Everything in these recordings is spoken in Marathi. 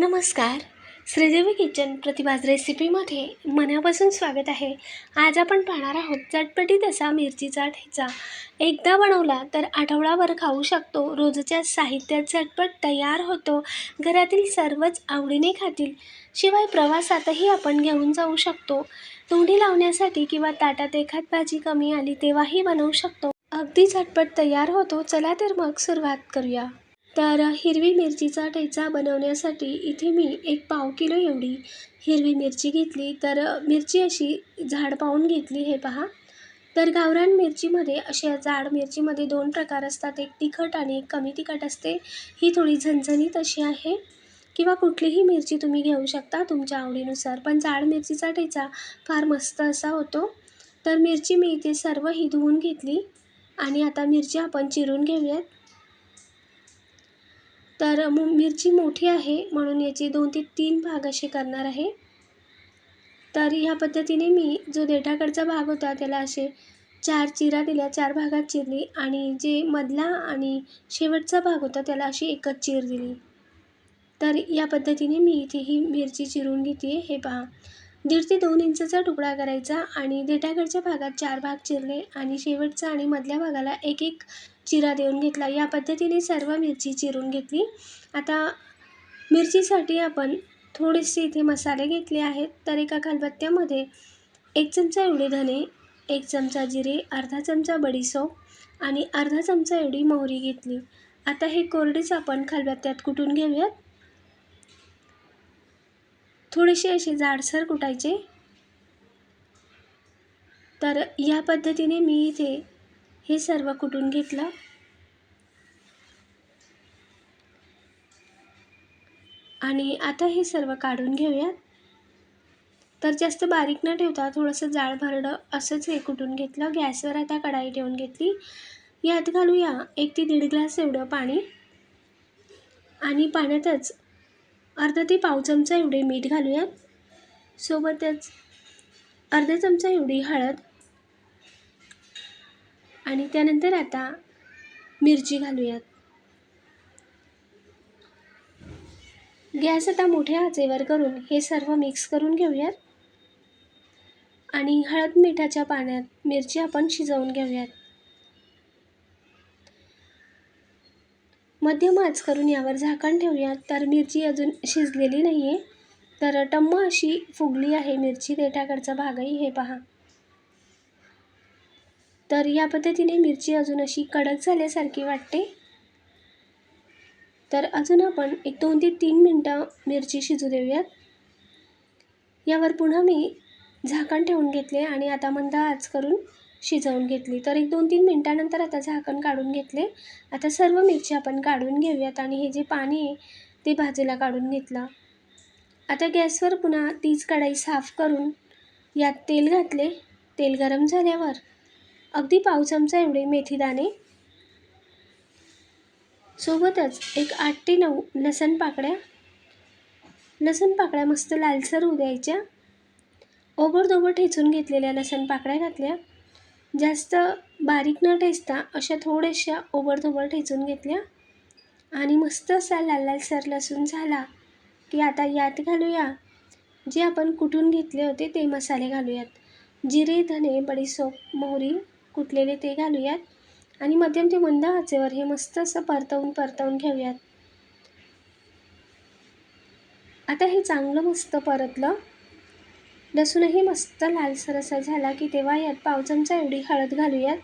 नमस्कार. श्रीदेवी किचन प्रतिभाज रेसिपीमध्ये मनापासून स्वागत आहे. आज आपण पाहणार आहोत चटपटीत असा मिरचीचा ठेचा एकदा बनवला तर आठवडाभर खाऊ शकतो. रोजच्या साहित्यात झटपट तयार होतो. घरातील सर्वच आवडीने खातील. शिवाय प्रवासातही आपण घेऊन जाऊ शकतो. तोंडी लावण्यासाठी किंवा ताटात एखाद भाजी कमी आली तेव्हाही बनवू शकतो. अगदी झटपट तयार होतो. चला तर मग सुरुवात करूया. तर हिरवी मिरचीचा ठेचा बनवण्यासाठी इथे मी एक पाव किलो एवढी हिरवी मिरची घेतली. तर मिरची अशी झाड पाहून घेतली हे पहा. तर गावरान मिरचीमध्ये अशा जाड मिरचीमध्ये दोन प्रकार असतात. एक तिखट आणि एक कमी तिखट असते. ही थोडी झणझणीत अशी आहे. किंवा कुठलीही मिरची तुम्ही घेऊ शकता तुमच्या आवडीनुसार. पण जाड मिरचीचा ठेचा फार मस्त असा होतो. तर मिरची मी इथे सर्व ही धुवून घेतली. आणि आता मिरची आपण चिरून घेऊयात. तर मु मिरची मोठी आहे म्हणून याचे दोन ते तीन भाग असे करणार आहे. तर ह्या पद्धतीने मी जो देठाकडचा भाग होता त्याला असे चार चिरा दिल्या चार भागात चिरली आणि जे मधला आणि शेवटचा भाग होता त्याला अशी एकच चीर दिली. तर या पद्धतीने मी इथे ही मिरची चिरून घेते हे पहा. दीड ते दोन इंचचा तुकडा करायचा आणि देठाकडच्या भागात चार भाग चिरले आणि शेवटचा आणि मधल्या भागाला एक एक चिरा देऊन घेतला. या पद्धतीने सर्व मिरची चिरून घेतली. आता मिरचीसाठी आपण थोडेसे इथे मसाले घेतले आहेत. तर एका खलबत्त्यामध्ये एक चमचा एवढे धने एक चमचा जिरे अर्धा चमचा बडीसोप आणि अर्धा चमचा एवढी मोहरी घेतली. आता हे कोरडेच आपण खलबत्त्यात कुटून घेऊयात. थोडेसे असे जाडसर कुटायचे. तर या पद्धतीने मी इथे हे सर्व कुटून घेतलं. आणि आता हे सर्व काढून घेऊयात. तर जास्त बारीक न ठेवता थोडंसं जाळ भरडं असंच हे कुटून घेतलं. गॅसवर आता कढाई ठेवून घेतली. यात घालूया एक ते दीड ग्लास एवढं पाणी. आणि पाण्यातच अर्धा ते पाव चमचा एवढे मीठ घालूयात. सोबतच अर्धा चमचा एवढी हळद. आणि त्यानंतर आता मिरची घालूयात. गॅस आता मोठ्या आचेवर करून हे सर्व मिक्स करून घेऊयात. आणि हळद मिठाच्या पाण्यात मिरची आपण शिजवून घेऊयात. मध्यम आच करून यावर झाकण ठेवूयात. तर मिरची अजून शिजलेली नाही आहे तर टम्म अशी फुगली आहे मिरची. देठाकडचा भागही हे पहा. तर या पद्धतीने मिरची अजून अशी कडक झाल्यासारखी वाटते. तर अजून आपण एक दोन ते तीन मिनटं मिरची शिजू देऊयात. यावर पुन्हा मी झाकण ठेवून घेतले आणि आता मंद आच करून शिजवून घेतली. तर एक दोन तीन मिनटानंतर आता झाकण काढून घेतले. आता सर्व मिरची आपण काढून घेऊयात आणि हे जे पाणी आहे ते भाजीला काढून घेतलं. आता गॅसवर पुन्हा तीच कढाई साफ करून यात तेल घातले. तेल गरम झाल्यावर अगदी पाव चमचा एवढे मेथीदाणे सोबतच एक आठ ते नऊ लसण पाकळ्या. लसण पाकळ्या मस्त लालसर होऊ द्यायच्या. ओबडधोबड ठेचून घेतलेल्या लसण पाकळ्या घातल्या. जास्त बारीक न ठेचता अशा थोड्याशा ओबडधोबड ठेचून घेतल्या. आणि मस्त असा लाल लालसर लसूण झाला की आता यात घालूया. जे आपण कुटून घेतले होते ते मसाले घालूयात. जिरे धने बडीसोप मोहरी कुटलेले ते घालूयात. आणि मध्यम ते मंद आचेवर हे मस्त असं परतवून परतवून घेऊयात. आता हे चांगलं मस्त परतलं. लसूणही मस्त लालसर असा झाला की तेव्हा यात पाव चमचा एवढी हळद घालूयात.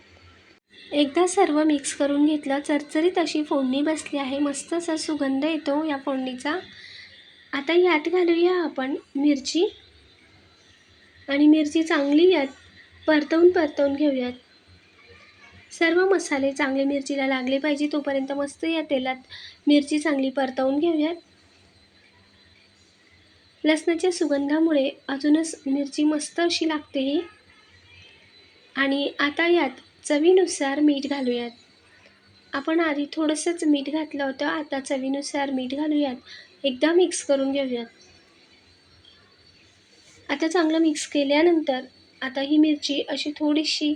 एकदा सर्व मिक्स करून घेतलं चरचरीत अशी फोडणी बसली आहे. मस्त असा सुगंध येतो या फोडणीचा. आता यात घालूया आपण मिरची. आणि मिरची चांगली यात परतवून परतवून घेऊयात. सर्व मसाले चांगले मिरचीला लागले पाहिजे तोपर्यंत मस्त या तेलात मिरची चांगली परतवून घेऊयात. लसणाच्या सुगंधामुळे अजूनच मिरची मस्त अशी लागते ही. आणि आता यात चवीनुसार मीठ घालूयात. आपण आधी थोडंसंच मीठ घातलं होतं आता चवीनुसार मीठ घालूयात. एकदा मिक्स करून घेऊयात. आता चांगलं मिक्स केल्यानंतर आता ही मिरची अशी थोडीशी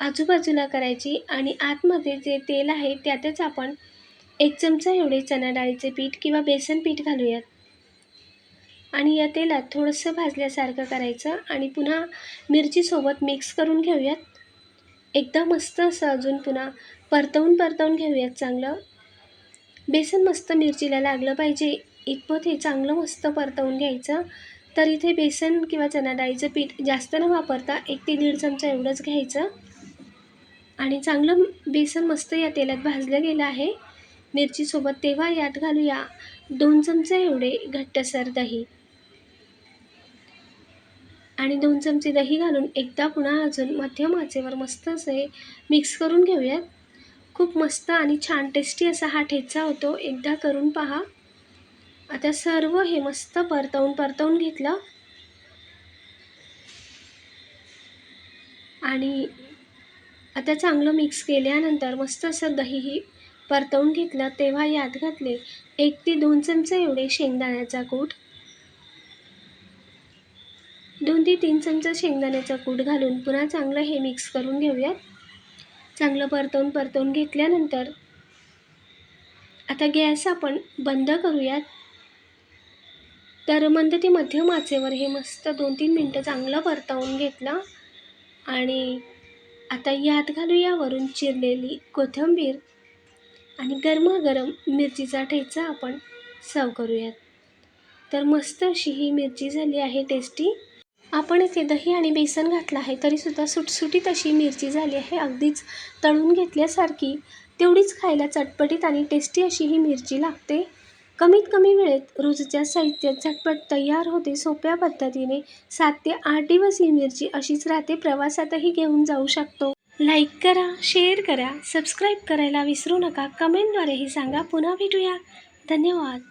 आजूबाजूला करायची आणि आतमध्ये जे तेल आहे त्यातच आपण एक चमचा एवढे चणा डाळीचे पीठ किंवा बेसन पीठ घालूयात. आणि या तेलात थोडंसं भाजल्यासारखं करायचं आणि पुन्हा मिरचीसोबत मिक्स करून घेऊयात. एकदा मस्त असं अजून पुन्हा परतवून परतवून घेऊयात चांगलं. बेसन मस्त मिरचीला लागलं पाहिजे. इतपत हे चांगलं मस्त परतवून घ्यायचं. तर इथे बेसन किंवा चणा डाळीचं पीठ जास्त न वापरता एक ते दीड चमचा एवढंच घ्यायचं. आणि चांगलं बेसन मस्त या तेलात भाजलं गेलं आहे. मिरचीसोबत तेव्हा यात घालूया. दोन चमचे एवढे घट्टसर दही. आणि दोन चमचे दही घालून एकदा पुन्हा अजून मध्यम आचेवर मस्त असे मिक्स करून घेऊयात. खूप मस्त आणि छान टेस्टी असा हा ठेचा होतो. एकदा करून पहा. आता सर्व हे मस्त परतवून परतवून घेतलं. आणि आता चांगलं मिक्स केल्यानंतर मस्त असं दहीही परतवून घेतलं तेव्हा यात घातले एक ते दोन चमचे एवढे शेंगदाण्याचा कूट. दोन ते तीन चमचा शेंगदाण्याचा कूट घालून पुन्हा चांगलं हे मिक्स करून घेऊयात. चांगलं परतवून परतवून घेतल्यानंतर आता गॅस आपण बंद करूयात. तर मंद ते मध्यम आचेवर हे मस्त दोन तीन मिनटं चांगलं परतवून घेतलं आणि आता यात घालूया वरून चिरलेली कोथिंबीर. आणि गरमागरम मिरचीचा ठेचा आपण सर्व करूयात. तर मस्त अशी ही मिरची झाली आहे टेस्टी आपण इथे दही आणि बेसन घातलं आहे तरीसुद्धा सुटसुटीत अशी मिरची झाली आहे. अगदीच तळून घेतल्यासारखी तेवढीच खायला चटपटीत आणि टेस्टी अशी ही मिरची लागते. कमीत कमी वेळेत रोजच्या साहित्यात झटपट तयार होते सोप्या पद्धतीने सात ते आठ दिवस ही मिरची अशीच राहते. प्रवासातही घेऊन जाऊ शकतो. लाईक करा शेअर करा सबस्क्राईब करायला विसरू नका. कमेंटद्वारेही सांगा. पुन्हा भेटूया. धन्यवाद.